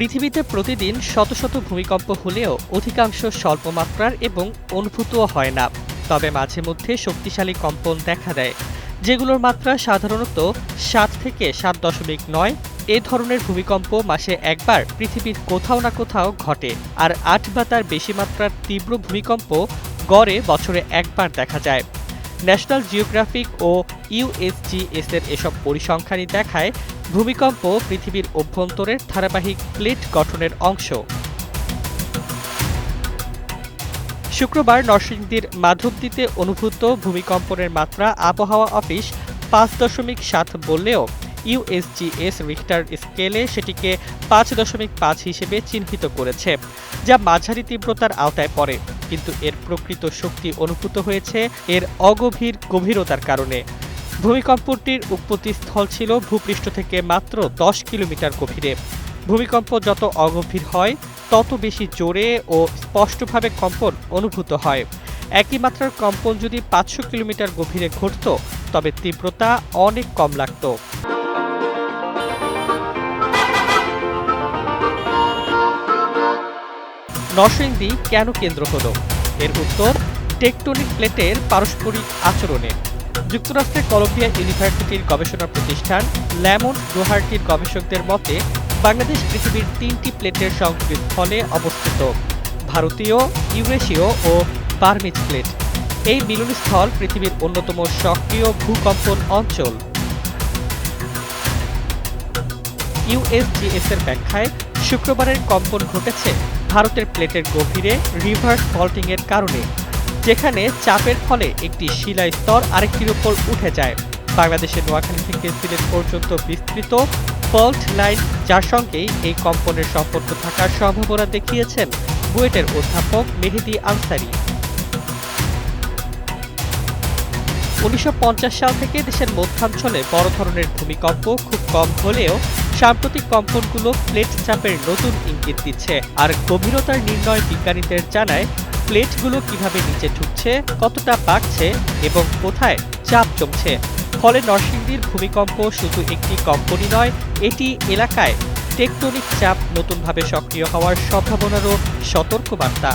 পৃথিবীতে প্রতিদিন শত শত ভূমিকম্প হলেও অধিকাংশ স্বল্পমাত্রার এবং অনুভূতও হয় না। তবে মাঝে মধ্যে শক্তিশালী কম্পন দেখা দেয়, যেগুলোর মাত্রা সাধারণত সাত থেকে সাত দশমিক নয়। এ ধরনের ভূমিকম্প মাসে একবার পৃথিবীর কোথাও না কোথাও ঘটে, আর আট বা তার বেশি মাত্রার তীব্র ভূমিকম্প গড়ে বছরে একবার দেখা যায়। ন্যাশনাল জিওগ্রাফিক ও ইউএসজিএস এর এসব পরিসংখ্যানই দেখায় ভূমিকম্প পৃথিবীর অভ্যন্তরের ধারাবাহিক প্লেট গঠনের অংশ। শুক্রবার নরসিংদীর মাধবদীতে অনুভূত ভূমিকম্পনের মাত্রা আবহাওয়া অফিস পাঁচ দশমিক সাত বললেও ইউএসজিএস রিক্টার স্কেলে সেটিকে পাঁচ দশমিক পাঁচ হিসেবে চিহ্নিত করেছে, যা মাঝারি তীব্রতার আওতায় পড়ে। কিন্তু এর প্রকৃত শক্তি অনুভূত হয়েছে এর অগভীর গভীরতার কারণে। ভূমিকম্পটির উৎপত্তিস্থল ছিল ভূপৃষ্ঠ থেকে মাত্র দশ কিলোমিটার গভীরে। ভূমিকম্প যত অগভীর হয়, তত বেশি জোরে ও স্পষ্টভাবে কম্পন অনুভূত হয়। একই মাত্রার কম্পন যদি পাঁচশো কিলোমিটার গভীরে ঘটত, তবে তীব্রতা অনেক কম লাগত। নরসিংদী কেন কেন্দ্র হলো? এর উত্তর, টেকটনিক প্লেটের পারস্পরিক আচরণে। যুক্তরাষ্ট্রের কলম্বিয়া ইউনিভার্সিটির গবেষণা প্রতিষ্ঠান ল্যামন ডোহার্টির গবেষকদের মতে, বাংলাদেশ পৃথিবীর তিনটি প্লেটের সংযোগের ফলে অবস্থিত। ভারতীয়, ইউরেশীয় ও বার্মিজ প্লেট। এই মিলনস্থল পৃথিবীর অন্যতম সক্রিয় ভূকম্পন অঞ্চল। ইউএসজিএস এর ব্যাখ্যায়, শুক্রবারের কম্পন ঘটেছে। ভারতের প্লেটের গভীরে রিভার্স ফল্টিং এর কারণে, যেখানে চাপের ফলে একটি শিলা স্তর আরেকটির উপর উঠে যায়। বাংলাদেশের নোয়াখালী থেকে সিলেট পর্যন্ত বিস্তৃত ফল্ট লাইন, যার সঙ্গেই এই কম্পনের সম্পর্ক থাকার সম্ভাবনা দেখিয়েছেন বুয়েটের অধ্যাপক মেহেদি আনসারি। উনিশশো পঞ্চাশ সাল থেকে দেশের মধ্যাঞ্চলে বড় ধরনের ভূমিকম্প খুব কম হলেও সাম্প্রতিক কম্পনগুলো প্লেট চাপের নতুন ইঙ্গিত দিচ্ছে। আর গভীরতার নির্ণয় বিজ্ঞানীদের জানায়, প্লেটগুলো কীভাবে নিচে ঢুকছে, কতটা বাড়ছে এবং কোথায় চাপ জমছে। ফলে নরসিংদীর ভূমিকম্প শুধু একটি কম্পনই নয়, এটি এলাকায় টেকটনিক চাপ নতুনভাবে সক্রিয় হওয়ার সম্ভাবনারও সতর্কবার্তা।